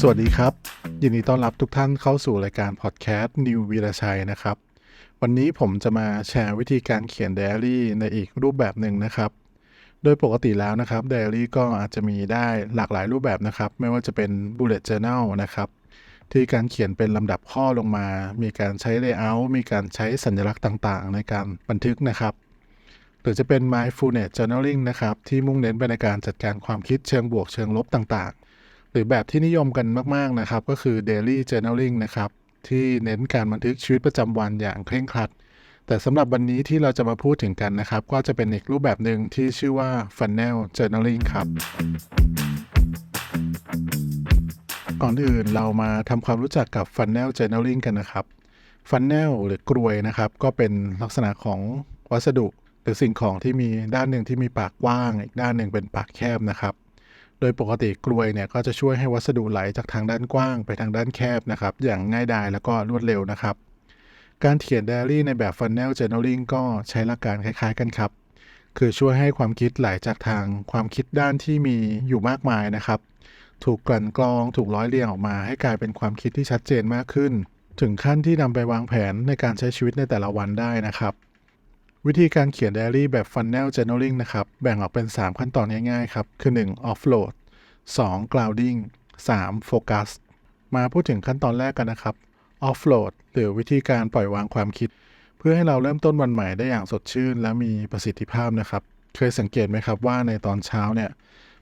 สวัสดีครับ ยินดีต้อนรับทุกท่านเข้าสู่รายการพอดแคสต์นิววีรชัยนะครับ วันนี้ผมจะมาแชร์วิธีการเขียนไดอารี่ในอีกรูปแบบหนึ่งนะครับ โดยปกติแล้วนะครับไดอารี่ก็อาจจะมีได้หลากหลายรูปแบบนะครับ ไม่ว่าจะเป็น bullet journal นะครับที่การเขียนเป็นลำดับข้อลงมา มีการใช้ layout มีการใช้สัญลักษณ์ต่างๆ ในการบันทึกนะครับ รือจะเป็น mindfulness journaling นะครับ ที่มุ่งเน้นไปในการจัดการความคิดเชิงบวกเชิงลบต่างๆ หรือแบบที่นิยมกันมากๆนะครับ ก็คือ daily journaling นะครับ ที่เน้นการบันทึกชีวิตประจำวันอย่างเคร่งครัด แต่สำหรับวันนี้ที่เราจะมาพูดถึงกันนะครับ ก็จะเป็นอีกรูปแบบหนึ่งที่ชื่อว่า funnel journaling ครับก่อนอื่นเรามาทำความรู้จักกับ funnel journaling กันนะครับ funnel หรือกรวยนะครับ ก็เป็นลักษณะของวัสดุ รือสิ่งของที่มีด้านหนึ่งที่มีปากกว้าง อีกด้านหนึ่งเป็นปากแคบนะครับ โดยปกติกลวยเนี่ยก็จะช่วยให้วัสดุไหลจากทางด้านกว้างไปทางด้านแคบนะครับ อย่างง่ายดายแล้วก็รวดเร็วนะครับ การเขียนไดอารี่ในแบบ funnel journaling ก็ใช้หลักการคล้ายๆกันครับ คือช่วยให้ความคิดไหลจากทางความคิดด้านที่มีอยู่มากมายนะครับ ถูกกลั่นกรอง ถูกร้อยเรียงออกมา ให้กลายเป็นความคิดที่ชัดเจนมากขึ้น ถึงขั้นที่นำไปวางแผนในการใช้ชีวิตในแต่ละวันได้นะครับ วิธีการเขียนไดอารี่แบบ funnel journaling นะครับ แบ่งออกเป็น 3 ขั้นตอนง่ายๆครับ คือ 1. offload 2. grounding 3. focus มาพูดถึงขั้นตอนแรกกันนะครับ offload หรือวิธีการปล่อยวางความคิด เพื่อให้เราเริ่มต้นวันใหม่ได้อย่างสดชื่น และมีประสิทธิภาพนะครับ เคยสังเกตไหมครับว่าในตอนเช้าเนี่ย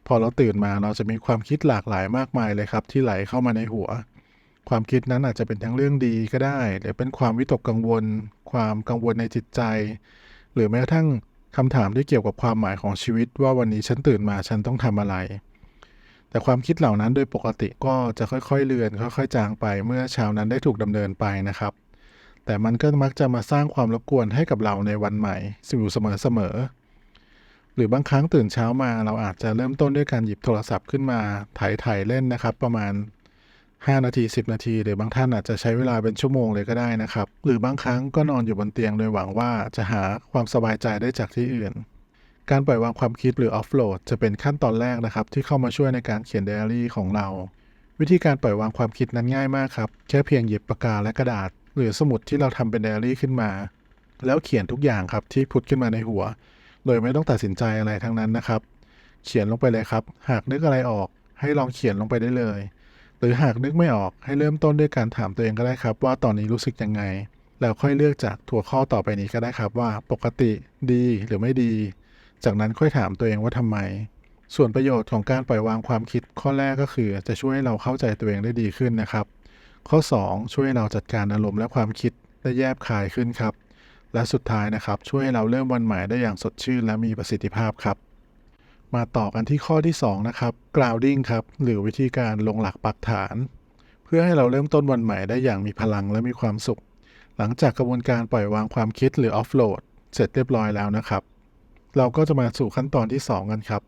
พอเราตื่นมาเราจะมีความคิดหลากหลายมากมายเลยครับ ที่ไหลเข้ามาในหัวความคิดนั้นอาจจะเป็นทั้งเรื่องดีก็ได้ หรือเป็นความวิตกกังวล ความกังวลในจิตใจ หรือแม้กระทั่งคำถามที่เกี่ยวกับความหมายของชีวิต ว่าวันนี้ฉันตื่นมาฉันต้องทำอะไร แต่ความคิดเหล่านั้นโดยปกติก็จะค่อยๆเลือน ค่อยๆ จางไปเมื่อเช้านั้นได้ถูกดำเนินไปนะครับ แต่มันก็มักจะมาสร้างความรบกวนให้กับเราในวันใหม่อยู่เสมอๆหรือบางครั้งตื่นเช้ามาเราอาจจะเริ่มต้นด้วยการหยิบโทรศัพท์ขึ้นมาถ่ายถ่ายเล่นนะครับ ประมาณ 5 นาที 10 นาที หรือบางท่านอาจจะใช้เวลาเป็นชั่วโมงเลยก็ได้นะครับ หรือบางครั้งก็นอนอยู่บนเตียงโดยหวังว่าจะหาความสบายใจได้จากที่อื่น การปล่อยวางความคิดหรือออฟโหลดจะเป็นขั้นตอนแรกนะครับ ที่เข้ามาช่วยในการเขียนไดอารี่ของเรา วิธีการปล่อยวางความคิดนั้นง่ายมากครับ แค่เพียงหยิบปากกาและกระดาษ หรือสมุดที่เราทำเป็นไดอารี่ขึ้นมา แล้วเขียนทุกอย่างครับที่พุดขึ้นมาในหัว โดยไม่ต้องตัดสินใจอะไรทั้งนั้นนะครับ เขียนลงไปเลยครับ หากนึกอะไรออกให้ลองเขียนลงไปได้เลย หรือหากนึกไม่ออกให้เริ่มต้นด้วยการถามตัวเองก็ได้ครับ ว่าตอนนี้รู้สึกยังไง แล้วค่อยเลือกจากถั่วข้อต่อไปนี้ก็ได้ครับว่าปกติดีหรือไม่ดี จากนั้นค่อยถามตัวเองว่าทำไม ส่วนประโยชน์ของการปล่อยวางความคิดข้อแรกก็คือ จะช่วยให้เราเข้าใจตัวเองได้ดีขึ้นนะครับ ข้อ 2 ช่วยให้เราจัดการอารมณ์และความคิดได้แยบคายขึ้นครับ และสุดท้ายนะครับ ช่วยให้เราเริ่มวันใหม่ได้อย่างสดชื่นและมีประสิทธิภาพครับ มาต่อกันที่ข้อที่ 2 นะครับ grounding ครับ หรือวิธีการลงหลักปักฐาน เพื่อให้เราเริ่มต้นวันใหม่ได้อย่างมีพลังและมีความสุข หลังจากกระบวนการปล่อยวางความคิดหรือ offload เสร็จเรียบร้อยแล้วนะครับ เราก็จะมาสู่ขั้นตอนที่ 2 กันครับ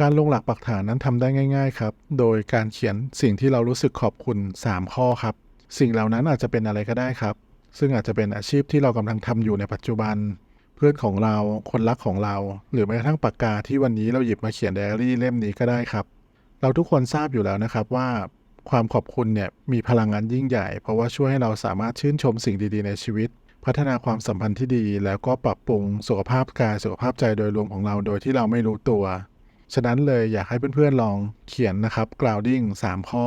การลงหลักปักฐานนั้นทำได้ง่าย ๆ ครับ โดยการเขียนสิ่งที่เรารู้สึกขอบคุณ 3 ข้อครับ สิ่งเหล่านั้นอาจจะเป็นอะไรก็ได้ครับ ซึ่งอาจจะเป็นอาชีพที่เรากำลังทำอยู่ในปัจจุบัน พื่อนของเราคนรักของเรา หรือแม้กระทั่งปากกาที่วันนี้เราหยิบมาเขียนไดอารี่เล่มนี้ก็ได้ครับ เราทุกคนทราบอยู่แล้วนะครับว่าความขอบคุณเนี่ยมีพลังงานยิ่งใหญ่ เพราะว่าช่วยให้เราสามารถชื่นชมสิ่งดีๆในชีวิต พัฒนาความสัมพันธ์ที่ดี แล้วก็ปรับปรุงสุขภาพกายสุขภาพใจโดยรวมของเราโดยที่เราไม่รู้ตัว ฉะนั้นเลยอยากให้เพื่อนๆลองเขียนนะครับ grounding 3 ข้อ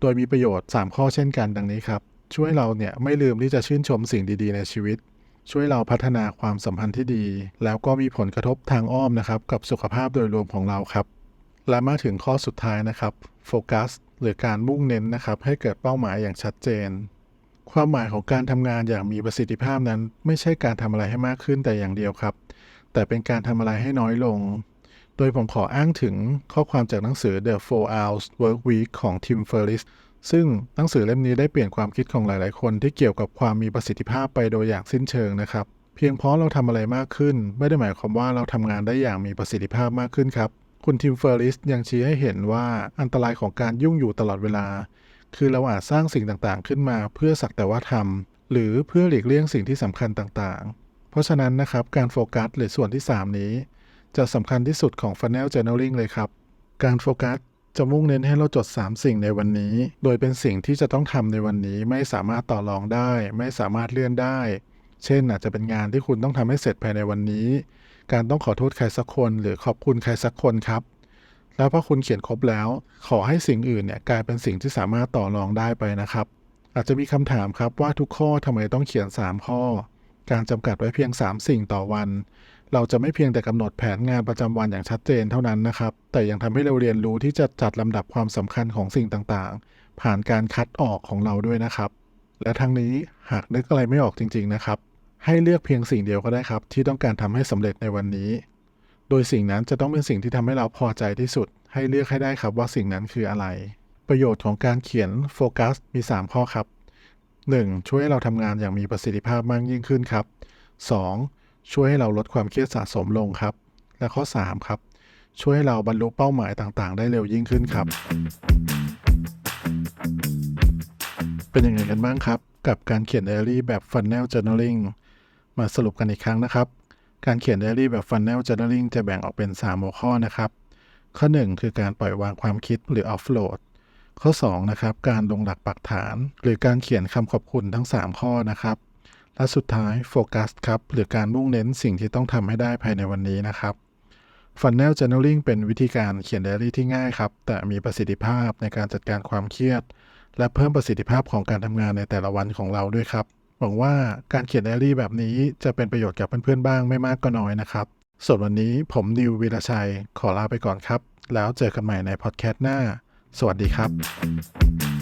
โดยมีประโยชน์ 3 ข้อเช่นกันดังนี้ครับช่วยเราเนี่ยไม่ลืมที่จะชื่นชมสิ่งดีๆในชีวิต ช่วยเราพัฒนาความสัมพันธ์ที่ดี แล้วก็มีผลกระทบทางอ้อมนะครับกับสุขภาพโดยรวมของเราครับ และมาถึงข้อสุดท้ายนะครับโฟกัสหรือการมุ่งเน้นนะครับให้เกิดเป้าหมายอย่างชัดเจน ความหมายของการทำงานอย่างมีประสิทธิภาพนั้น ไม่ใช่การทำอะไรให้มากขึ้นแต่อย่างเดียวครับ แต่เป็นการทำอะไรให้น้อยลง โดยผมขออ้างถึงข้อความจากหนังสือ The 4 Hours Work Week ของ Tim Ferriss ซึ่งหนังสือเล่มนี้ได้เปลี่ยนความคิดของหลาย ๆ คนที่เกี่ยวกับความมีประสิทธิภาพไปโดยอย่างสิ้นเชิงนะครับ เพียงเพราะเราทำอะไรมากขึ้น ไม่ได้หมายความว่าเราทำงานได้อย่างมีประสิทธิภาพมากขึ้นครับคุณทิมเฟอร์ริสยังชี้ให้เห็นว่าอันตรายของการยุ่งอยู่ตลอดเวลา คือเราอาจสร้างสิ่งต่างๆ ขึ้นมาเพื่อสักแต่ว่าทำหรือเพื่อหลีกเลี่ยงสิ่งที่สำคัญต่างๆ เพราะฉะนั้นนะครับการโฟกัสหรือส่วนที่ 3 นี้ จะสำคัญที่สุดของ Funnel Journaling เลยครับ การโฟกัส จะมุ่งเน้นให้เราจด 3 สิ่งในวันนี้ โดยเป็นสิ่งที่จะต้องทำในวันนี้ไม่สามารถต่อรองได้ ไม่สามารถเลื่อนได้ เช่นอาจจะเป็นงานที่คุณต้องทำให้เสร็จภายในวันนี้ การต้องขอโทษใครสักคน หรือขอบคุณใครสักคนครับ แล้วพอคุณเขียนครบแล้ว ขอให้สิ่งอื่นเนี่ยกลายเป็นสิ่งที่สามารถต่อรองได้ไปนะครับ อาจจะมีคำถามครับว่าทุกข้อทำไมต้องเขียน 3 ข้อ การจำกัดไว้เพียง 3 สิ่งต่อวัน เราจะไม่เพียงแต่กำหนดแผนงานประจำวันอย่างชัดเจนเท่านั้นนะครับ แต่ยังทำให้เราเรียนรู้ที่จะจัดลำดับความสำคัญของสิ่งต่างๆ ผ่านการคัดออกของเราด้วยนะครับ และทั้งนี้หากนึกอะไรไม่ออกจริง ๆนะครับ ให้เลือกเพียงสิ่งเดียวก็ได้ครับ ที่ต้องการทำให้สำเร็จในวันนี้ โดยสิ่งนั้นจะต้องเป็นสิ่งที่ทำให้เราพอใจที่สุด ให้เลือกให้ได้ครับว่าสิ่งนั้นคืออะไร ประโยชน์ของการเขียนโฟกัสมี 3 ข้อครับ 1. ช่วยให้เราทำงานอย่างมีประสิทธิภาพมากยิ่งขึ้นครับ 2. ช่วยให้เราลดความเครียดสะสมลงครับ และข้อ 3 ครับ ช่วยให้เราบรรลุเป้าหมายต่างๆ ได้เร็วยิ่งขึ้นครับ เป็นยังไงกันบ้างครับ กับการเขียนไดอารี่แบบ Funnel Journaling มาสรุปกันอีกครั้งนะครับ การเขียนไดอารี่แบบ Funnel Journaling จะแบ่งออกเป็น 3 หัวข้อนะครับ ข้อ 1 คือการปล่อยวางความคิดหรือ offload ข้อ 2 นะครับ การลงหลักปักฐาน หรือการเขียนคำขอบคุณทั้ง 3 ข้อนะครับ และสุดท้ายโฟกัสครับหรือการมุ่งเน้นสิ่งที่ต้องทำให้ได้ภายในวันนี้นะครับ Funnel Journaling เป็นวิธีการเขียนไดอารี่ที่ง่ายครับ แต่มีประสิทธิภาพในการจัดการความเครียด และเพิ่มประสิทธิภาพของการทำงานในแต่ละวันของเราด้วยครับ หวังว่าการเขียนไดอารี่แบบนี้จะเป็นประโยชน์กับเพื่อนๆบ้างไม่มากก็น้อยนะครับส่วนวันนี้ผมนิววีรชัยขอลาไปก่อนครับ แล้วเจอกันใหม่ในพอดแคสต์หน้า สวัสดีครับ